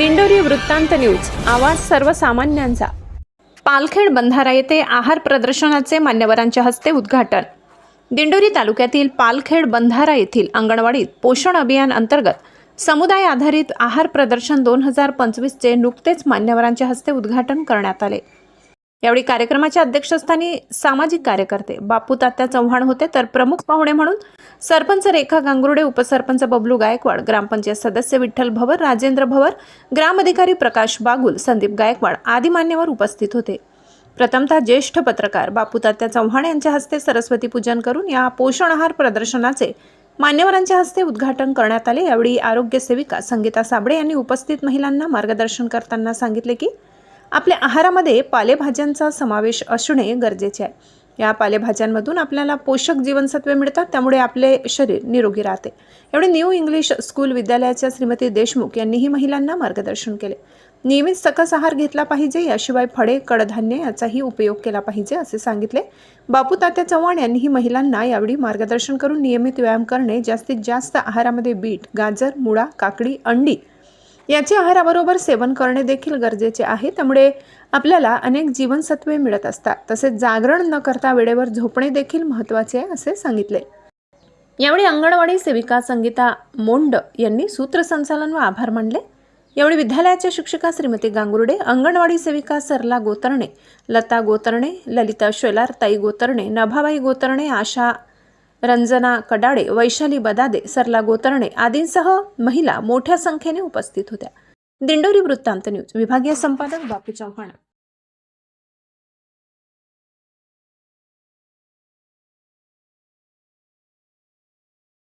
दिंडोरी वृत्तांत न्यूज. आवाज सर्वसामान्यांचा. पालखेड बंधारा येथे आहार प्रदर्शनाचे मान्यवरांच्या हस्ते उद्घाटन. दिंडोरी तालुक्यातील पालखेड बंधारा येथील अंगणवाडीत पोषण अभियान अंतर्गत समुदाय आधारित आहार प्रदर्शन दोन हजार पंचवीसचे नुकतेच मान्यवरांच्या हस्ते उद्घाटन करण्यात आले. यावेळी कार्यक्रमाच्या अध्यक्षस्थानी सामाजिक कार्यकर्ते बापू तात्या चव्हाण होते तर प्रमुख पाहुणे म्हणून सरपंच रेखा गांगुर्डे उपसरपंच बबलू गायकवाड ग्रामपंचायत सदस्य विठ्ठल भवर राजेंद्र भवर ग्रामअधिकारी प्रकाश बागुल संदीप गायकवाड आदी मान्यवर उपस्थित होते. प्रथमतः ज्येष्ठ पत्रकार बापू तात्या चव्हाण यांच्या हस्ते सरस्वती पूजन करून या पोषण आहार प्रदर्शनाचे मान्यवरांच्या हस्ते उद्घाटन करण्यात आले. यावेळी आरोग्य सेविका संगीता साबळे यांनी उपस्थित महिलांना मार्गदर्शन करताना सांगितले की आपल्या आहारामध्ये पालेभाज्यांचा समावेश असणे गरजेचे आहे. या पालेभाज्यांमधून आपल्याला पोषक जीवनसत्वे मिळतात त्यामुळे आपले शरीर निरोगी राहते. एवढे न्यू इंग्लिश स्कूल विद्यालयाच्या श्रीमती देशमुख यांनीही महिलांना मार्गदर्शन केले. नियमित सकस आहार घेतला पाहिजे याशिवाय फळे कडधान्य याचाही उपयोग केला पाहिजे असे सांगितले. बापू तात्या चव्हाण यांनीही महिलांना यावेळी मार्गदर्शन करून नियमित व्यायाम करणे जास्तीत जास्त आहारामध्ये बीट गाजर मुळा काकडी अंडी याचे आहाराबरोबर सेवन करणे देखील गरजेचे आहे. त्यामुळे आपल्याला अनेक जीवनसत्वे मिळत असतात. तसेच जागरण न करता वेळेवर झोपणे देखील महत्त्वाचे आहे असे सांगितले. यावेळी अंगणवाडी सेविका संगीता मोंड यांनी सूत्रसंचालन व आभार मानले. यावेळी विद्यालयाच्या शिक्षिका श्रीमती गांगुर्डे अंगणवाडी सेविका सरला गोतरणे लता गोतरणे ललिता शेलार ताई गोतरणे नभाबाई गोतरणे आशा रंजना कडाडे वैशाली बदादे सरला गोतरणे आदींसह महिला मोठ्या संख्येने उपस्थित होत्या. दिंडोरी वृत्तांत न्यूज. विभागीय संपादक बापू चव्हाण.